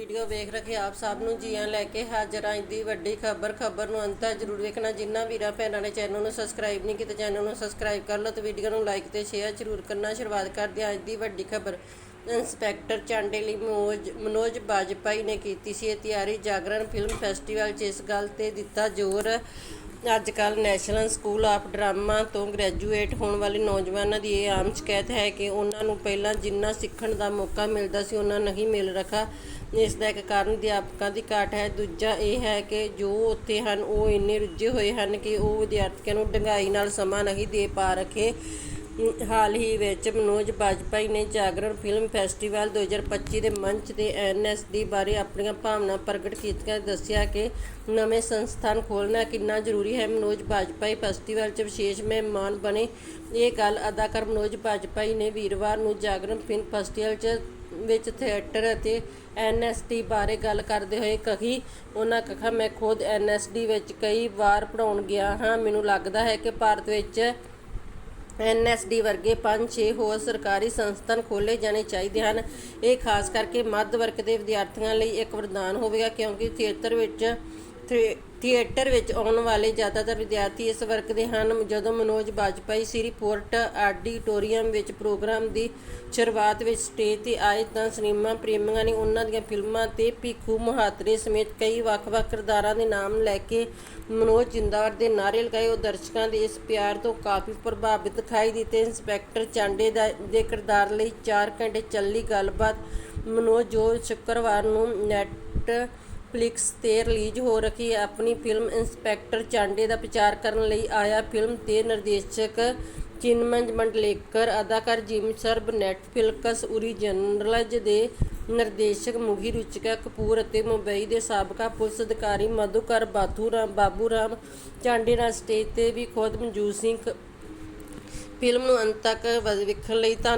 Video ਵੇਖ ਰਹੇ ਆਪ ਸਭ ਨੂੰ ਜੀਆਂ ਲੈ ਕੇ ਹਾਜ਼ਰ ਆਂ। ਦੀ ਵੱਡੀ ਖਬਰ ਖਬਰ ਨੂੰ ਅੰਤ ਜਰੂਰ ਵੇਖਣਾ। ਜਿਨ੍ਹਾਂ ਵੀਰਾਂ, ਭੈਣਾਂ ਨੇ ਚੈਨਲ ਨੂੰ ਸਬਸਕ੍ਰਾਈਬ ਨਹੀਂ ਕੀਤਾ ਚੈਨਲ ਨੂੰ ਸਬਸਕ੍ਰਾਈਬ ਕਰ ਲਓ ਤੇ ਵੀਡੀਓ ਨੂੰ ਲਾਈਕ ਤੇ ਸ਼ੇਅਰ ਜਰੂਰ ਕਰਨਾ। ਸ਼ੁਰੂਆਤ ਕਰਦੇ ਹਾਂ ਅੱਜ ਦੀ ਵੱਡੀ ਖਬਰ। ਇੰਸਪੈਕਟਰ ਚਾਂਡੇ ਲਈ ਮਨੋਜ ਮਨੋਜ ਬਾਜਪਾਈ ਨੇ ਕੀਤੀ ਸੀ ਇਹ ਤਿਆਰੀ। ਜਾਗਰਣ ਫਿਲਮ ਫੈਸਟੀਵਲ 'ਚ ਇਸ ਗੱਲ ਤੇ ਦਿੱਤਾ ਜ਼ੋਰ। ਅੱਜ ਕੱਲ ਨੈਸ਼ਨਲ ਸਕੂਲ ਆਫ ਡਰਾਮਾ ਤੋਂ ਗ੍ਰੈਜੂਏਟ ਹੋਣ ਵਾਲੇ ਨੌਜਵਾਨਾਂ ਦੀ ਇਹ ਆਮ ਸ਼ਿਕਾਇਤ ਹੈ ਕਿ ਉਹਨਾਂ ਨੂੰ ਪਹਿਲਾਂ ਜਿੰਨਾ ਸਿੱਖਣ ਦਾ ਮੌਕਾ ਮਿਲਦਾ ਸੀ, ਉਹਨਾਂ ਨਹੀਂ ਮਿਲ ਰਖਾ। ਇਸ ਦਾ ਇੱਕ ਕਾਰਨ ਅਧਿਆਪਕਾਂ ਦੀ ਘਾਟ ਹੈ। ਦੂਜਾ ਇਹ ਹੈ ਕਿ ਜੋ ਉੱਥੇ ਹਨ, ਉਹ ਇੰਨੇ ਰੁੱਝੇ ਹੋਏ ਹਨ ਕਿ ਉਹ ਵਿਦਿਆਰਥੀਆਂ ਨੂੰ ਡੰਗਾਈ ਨਾਲ ਸਮਾਂ ਨਹੀਂ ਦੇ ਪਾ ਰਖੇ ਹਾਲ ਹੀ ਵਿੱਚ ਮਨੋਜ ਬਾਜਪਾਈ ਨੇ ਜਾਗਰਣ ਫਿਲਮ ਫੈਸਟੀਵਲ 2025 ਦੇ ਮੰਚ ਤੇ ਐਨਐਸਡੀ ਬਾਰੇ ਆਪਣੀਆਂ ਭਾਵਨਾਵਾਂ ਪ੍ਰਗਟ ਕੀਤੀਆਂ ਦੱਸਿਆ ਕਿ ਨਵੇਂ ਸੰਸਥਾਨ ਖੋਲ੍ਹਣਾ ਕਿੰਨਾ ਜ਼ਰੂਰੀ ਹੈ। ਮਨੋਜ ਬਾਜਪਾਈ ਫੈਸਟੀਵਲ 'ਚ ਵਿਸ਼ੇਸ਼ ਮਹਿਮਾਨ ਬਣੇ। ਇਹ ਗੱਲ ਅਦਾਕਾਰ ਮਨੋਜ ਬਾਜਪਾਈ ਨੇ ਵੀਰਵਾਰ ਨੂੰ ਜਾਗਰਣ ਫਿਲਮ ਫੈਸਟੀਵਲ 'ਚ ਵਿੱਚ ਥੀਏਟਰ ਅਤੇ ਐਨਐਸਡੀ ਬਾਰੇ ਗੱਲ ਕਰਦੇ ਹੋਏ ਕਹੀ, ਉਹਨਾਂ ਕਿਹਾ ਮੈਂ ਖੁਦ ਐਨਐਸਡੀ ਵਿੱਚ ਕਈ ਵਾਰ ਪੜਾਉਣ ਗਿਆ ਹਾਂ। ਮੈਨੂੰ ਲੱਗਦਾ ਹੈ ਕਿ ਭਾਰਤ ਵਿੱਚ ਐਨਐਸਡੀ ਵਰਗੇ 5-6 ਹੋਰ ਸਰਕਾਰੀ ਸੰਸਥਾਨ ਖੋਲ੍ਹੇ ਜਾਣੇ ਚਾਹੀਦੇ ਹਨ। ਇਹ ਖਾਸ ਕਰਕੇ ਮੱਧ ਵਰਗ ਦੇ ਵਿਦਿਆਰਥੀਆਂ ਲਈ ਇੱਕ ਵਰਦਾਨ ਹੋਵੇਗਾ, ਕਿਉਂਕਿ ਥੀਏਟਰ ਵਿੱਚ ਥੀਏਟਰ ਵਿੱਚ ਆਉਣ ਵਾਲੇ ਜ਼ਿਆਦਾਤਰ ਵਿਦਿਆਰਥੀ ਇਸ ਵਰਗ ਦੇ ਹਨ। ਜਦੋਂ ਮਨੋਜ ਬਾਜਪਾਈ ਸ੍ਰੀ ਫੋਰਟ ਆਡੀਟੋਰੀਅਮ ਵਿੱਚ ਪ੍ਰੋਗਰਾਮ ਦੀ ਸ਼ੁਰੂਆਤ ਵਿੱਚ ਸਟੇਜ ਤੇ ਆਏ ਤਾਂ ਸਿਨੇਮਾ ਪ੍ਰੇਮੀਆਂ ਨੇ ਉਹਨਾਂ ਦੀਆਂ ਫਿਲਮਾਂ ਤੇ ਭੀਖੂ ਮੁਹਾਤਰੇ ਸਮੇਤ ਕਈ ਵੱਖ-ਵੱਖ ਕਿਰਦਾਰਾਂ ਦੇ ਨਾਮ ਲੈ ਕੇ ਮਨੋਜ ਜਿੰਦਾਵਰ ਦੇ ਨਾਅਰੇ ਲਗਾਏ। ਉਹ ਦਰਸ਼ਕਾਂ ਦੇ ਇਸ ਪਿਆਰ ਤੋਂ ਕਾਫੀ ਪ੍ਰਭਾਵਿਤ ਦਿਖਾਈ ਦਿੱਤੇ। ਇੰਸਪੈਕਟਰ ਚਾਂਡੇ ਦਾ, ਦੇ ਕਿਰਦਾਰ ਲਈ 4 ਘੰਟੇ ਚੱਲੀ ਗੱਲਬਾਤ। ਮਨੋਜ ਜੋ ਸ਼ੁੱਕਰਵਾਰ ਨੂੰ ਨੈਟ ਫਲਿਕਸ ਤੇ ਰਿਲੀਜ਼ ਹੋ ਰਹੀ ਆਪਣੀ ਫਿਲਮ ਇੰਸਪੈਕਟਰ ਚਾਂਡੇ ਦਾ ਪ੍ਰਚਾਰ ਕਰਨ ਲਈ ਆਇਆ ਫਿਲਮ ਦੇ ਨਿਰਦੇਸ਼ਕ ਚਿਨਮਨ ਮੰਡਲੇਕਰ, ਅਦਾਕਾਰ ਜਿਮ ਸਰਬ ਨੈਟਫਲਿਕਸ ਉਰੀ ਓਰੀਜਨਲਜ਼ ਦੇ ਨਿਰਦੇਸ਼ਕ ਮੁਖੀ ਰੁਚਿਕਾ ਕਪੂਰ ਅਤੇ ਮੁੰਬਈ ਦੇ ਸਾਬਕਾ ਪੁਲਿਸ ਅਧਿਕਾਰੀ ਮਧੂਕਰ ਬਾਥੂਰਾਮ ਬਾਬੂਰਾਮ ਚਾਂਡੇ ਨਾਲ ਸਟੇਜ ਤੇ ਵੀ ਖੁਦ ਮਨਜੂਰ ਸਿੰਘ ਫਿਲਮ ਨੂੰ ਅੰਤ ਤੱਕ ਵੇਖਣ ਲਈ ਤਾਂ